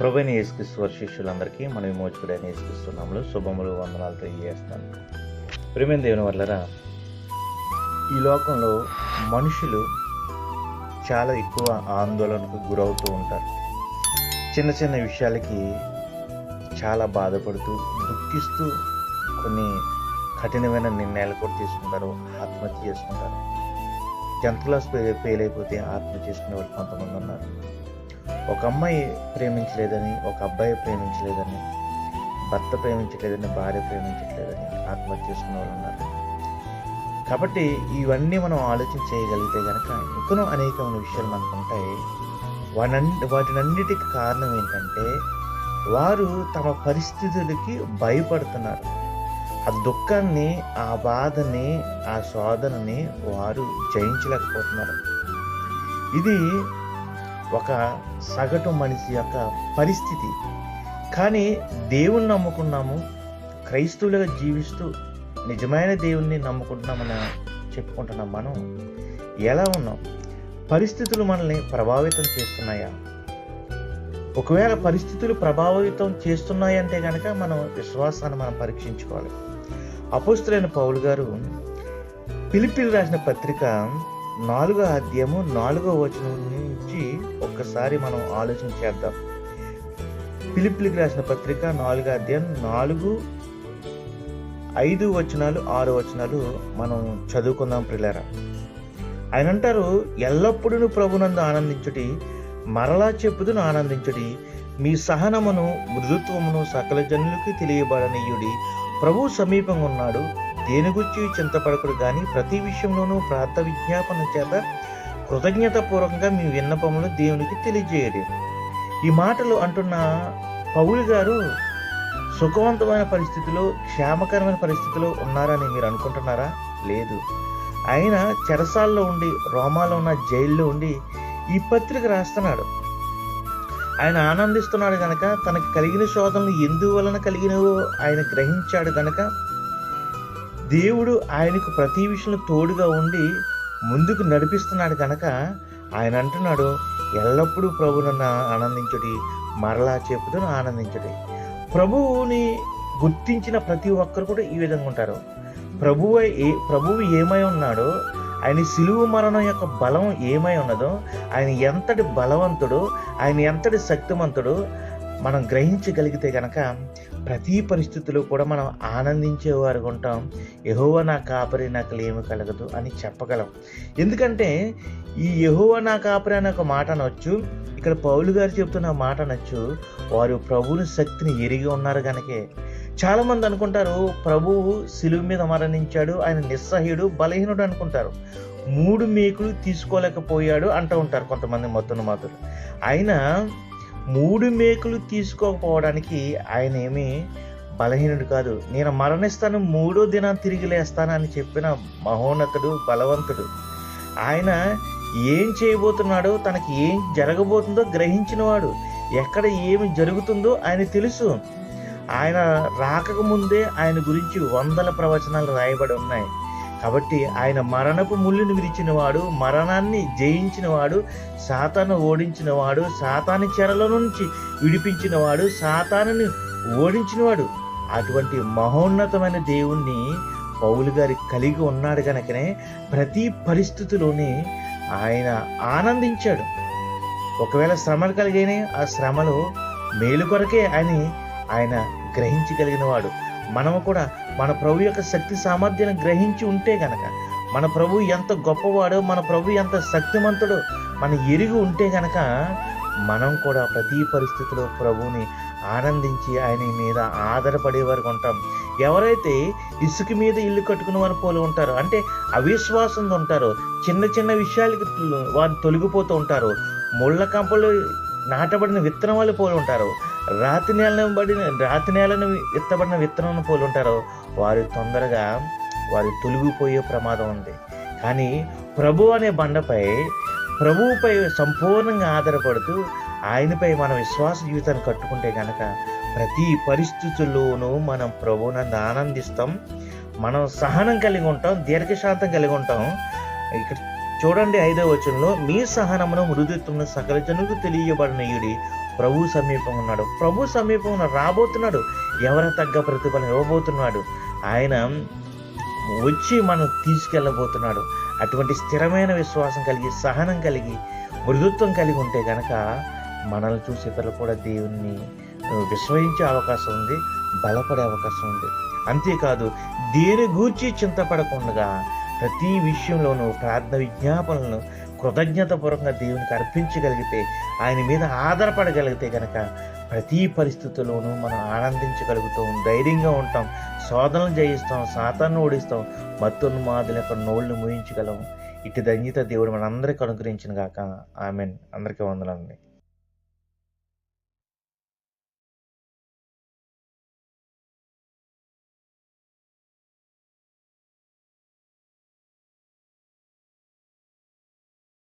ప్రభుని యేసుక్రీస్తు వారి శిష్యులందరికీ మన విమోచకుడైన యేసుక్రీస్తున్నాములు శుభములు వందనాలు తెలియజేస్తాను ప్రేమైన దేవుని వల్లరా ఈ లోకంలో మనుషులు చాలా ఎక్కువ ఆందోళనకు గురవుతూ ఉంటారు. చిన్న చిన్న విషయాలకి చాలా బాధపడుతూ దుఃఖిస్తూ కొన్ని కఠినమైన నిర్ణయాలు కూడా తీసుకుంటారు ఆత్మహత్య చేసుకుంటారు. టెన్త్ క్లాస్ ఫెయిల్ అయిపోతే ఆత్మహత్య చేసుకునే వాళ్ళు కొంతమంది ఉన్నారు. ఒక అమ్మాయి ప్రేమించలేదని ఒక అబ్బాయి ప్రేమించలేదని భర్త ప్రేమించలేదని భార్య ప్రేమించట్లేదని ఆత్మహత్య చేసుకున్న వాళ్ళు ఉన్నారు. కాబట్టి ఇవన్నీ మనం ఆలోచన చేయగలిగితే కనుక ఇంకనూ అనేకమైన విషయాలు మనకు ఉంటాయి. వాటి వాటినన్నిటికీ కారణం ఏంటంటే వారు తమ పరిస్థితులకి భయపడుతున్నారు. ఆ దుఃఖాన్ని ఆ బాధని ఆ శోధనని వారు జయించలేకపోతున్నారు. ఇది ఒక సగటు మనిషి యొక్క పరిస్థితి. కానీ దేవుణ్ణి నమ్ముకున్నాము క్రైస్తవులుగా జీవిస్తూ నిజమైన దేవుణ్ణి నమ్ముకుంటున్నామని చెప్పుకుంటున్నాం మనం. ఎలా ఉన్నాం? పరిస్థితులు మనల్ని ప్రభావితం చేస్తున్నాయా? ఒకవేళ పరిస్థితులు ప్రభావితం చేస్తున్నాయంటే కనుక మనం విశ్వాసాన్ని మనం పరీక్షించుకోవాలి. అపోస్తులైన పౌలు గారు పిలిపిలి రాసిన పత్రిక నాలుగో అధ్యాయము నాలుగో వచనం గురించి ఒక్కసారి మనం ఆలోచన చేద్దాం. పిలిపిలికి రాసిన పత్రిక నాలుగు అధ్యాయం నాలుగు ఐదు వచనాలు ఆరు వచనాలు మనం చదువుకుందాం ప్రిలారా ఆయన అంటారు ఎల్లప్పుడూ ప్రభునందు ఆనందించుటి మరలా చెప్పుదును ఆనందించుడి మీ సహనమును మృదుత్వమును సకల జనులకి తెలియబడనీయుడి. ప్రభు సమీపంగా ఉన్నాడు దేని గురించి చింతపడకుడు కానీ ప్రతి విషయంలోనూ ప్రార్థ విజ్ఞాపన చేత కృతజ్ఞతపూర్వకంగా మీ విన్నపములు దేవునికి తెలియజేయడి. ఈ మాటలు అంటున్న పౌలు గారు సుఖవంతమైన పరిస్థితిలో క్షేమకరమైన పరిస్థితిలో ఉన్నారని మీరు అనుకుంటున్నారా? లేదు. ఆయన చెరసాల్లో ఉండి రోమాలో ఉన్న జైల్లో ఉండి ఈ పత్రిక రాస్తున్నాడు. ఆయన ఆనందిస్తున్నాడు గనక తనకు కలిగిన శోధనలు ఎందువలన కలిగినవో ఆయన గ్రహించాడు గనక దేవుడు ఆయనకు ప్రతి విషయంలో తోడుగా ఉండి ముందుకు నడిపిస్తున్నాడు కనుక ఆయన అంటున్నాడు ఎల్లప్పుడూ ప్రభునన్న ఆనందించుడి మరలా చెప్పుతూ ఆనందించుడి. ప్రభువుని గుర్తించిన ప్రతి ఒక్కరు కూడా ఈ విధంగా ఉంటారు. ప్రభువు ఏ ప్రభువు ఏమై ఉన్నాడో ఆయన సిలువు మరణం యొక్క బలం ఏమై ఉన్నదో ఆయన ఎంతటి బలవంతుడు ఆయన ఎంతటి శక్తివంతుడు మనం గ్రహించగలిగితే కనుక ప్రతి పరిస్థితిలో కూడా మనం ఆనందించేవారు ఉంటాం. యహోవ నా కాపరి నాకు ఏమి కలగదు అని చెప్పగలం. ఎందుకంటే ఈ యహోవ నా కాపరి అనే ఒక మాట అనొచ్చు ఇక్కడ పౌలు గారు చెప్తున్న మాట అనొచ్చు వారు ప్రభువుని శక్తిని ఎరిగి ఉన్నారు కనుకే చాలామంది అనుకుంటారు ప్రభువు సిలువు మీద మరణించాడు ఆయన నిస్సహ్యుడు బలహీనుడు అనుకుంటారు. మూడు మేకులు తీసుకోలేకపోయాడు అంటూ ఉంటారు కొంతమంది మొత్తం మాతులు ఆయన మూడు మేకులు తీసుకోకపోవడానికి ఆయన ఏమి బలహీనుడు కాదు. నేను మరణిస్తాను మూడో దినం తిరిగి లేస్తానని చెప్పిన మహోన్నతుడు బలవంతుడు. ఆయన ఏం చేయబోతున్నాడో తనకి ఏం జరగబోతుందో గ్రహించినవాడు. ఎక్కడ ఏమి జరుగుతుందో ఆయన తెలుసు. ఆయన రాకకు ముందే ఆయన గురించి వందల ప్రవచనాలు రాయబడి ఉన్నాయి. కాబట్టి ఆయన మరణపు ముళ్ళును విరిచినవాడు మరణాన్ని జయించినవాడు సాతాను ఓడించినవాడు సాతాని చెరల నుంచి విడిపించినవాడు సాతానుని ఓడించినవాడు. అటువంటి మహోన్నతమైన దేవుణ్ణి పౌలు గారి కలిగి ఉన్నాడు కనుకనే ప్రతి పరిస్థితిలోనే ఆయన ఆనందించాడు. ఒకవేళ శ్రమలు కలిగినాయి ఆ శ్రమలో మేలు కొరకే అని ఆయన గ్రహించగలిగిన వాడు మనము కూడా మన ప్రభు యొక్క శక్తి సామర్థ్యాన్ని గ్రహించి ఉంటే గనక మన ప్రభు ఎంత గొప్పవాడో మన ప్రభు ఎంత శక్తిమంతుడో మన ఎరిగి ఉంటే గనక మనం కూడా ప్రతి పరిస్థితిలో ప్రభువుని ఆనందించి ఆయన మీద ఆధారపడే వరకు ఉంటాం ఎవరైతే ఇసుక మీద ఇల్లు కట్టుకున్న వారు పోలి ఉంటారో అంటే అవిశ్వాసంతో ఉంటారో చిన్న చిన్న విషయాలకి వారు తొలగిపోతూ ఉంటారు ముళ్ళ కంపలు నాటబడిన విత్తనం వాళ్ళు పోలి ఉంటారు. రాతి నేలను పడిన రాతి నేలను విత్తబడిన విత్తనం పోలి ఉంటారు. వారు తొందరగా వారు తొలగిపోయే ప్రమాదం ఉంది. కానీ ప్రభు అనే బండపై ప్రభువుపై సంపూర్ణంగా ఆధారపడుతూ ఆయనపై మన విశ్వాస జీవితాన్ని కట్టుకుంటే కనుక ప్రతి పరిస్థితుల్లోనూ మనం ప్రభువునందు ఆనందిస్తాం. మనం సహనం కలిగి ఉంటాం దీర్ఘశాంతం కలిగి ఉంటాం. ఇక్కడ చూడండి ఐదో వచనంలో మీ సహనమును మృదుత్వమును సకల జనులకు తెలియబడినయుడి ప్రభు సమీపం ఉన్నాడు ప్రభు సమీపం ఉన్న రాబోతున్నాడు. ఎవరి తగ్గ ప్రతిఫలం ఇవ్వబోతున్నాడు? ఆయన వచ్చి మనం తీసుకెళ్ళబోతున్నాడు. అటువంటి స్థిరమైన విశ్వాసం కలిగి సహనం కలిగి మృదుత్వం కలిగి ఉంటే గనక మనల్ని చూసే పిల్లలు కూడా దేవుణ్ణి విశ్వసించే అవకాశం ఉంది బలపడే అవకాశం ఉంది. అంతేకాదు దేని గూర్చి చింతపడకుండా ప్రతి విషయంలోనూ ప్రార్థన విజ్ఞాపనలను కృతజ్ఞతపూర్వకంగా దేవునికి అర్పించగలిగితే ఆయన మీద ఆధారపడగలిగితే కనుక ప్రతి పరిస్థితుల్లోనూ మనం ఆనందించగలుగుతాం ధైర్యంగా ఉంటాం శోధనలు జయిస్తాం సాతాన్ని ఓడిస్తాం మత్తున్మాదుల యొక్క నోళ్ళు ముయించగలం. ఇటు ధన్యత దేవుడు మనందరికీ అనుగ్రహించిన గాక. ఆమెన్. అందరికీ వందలండి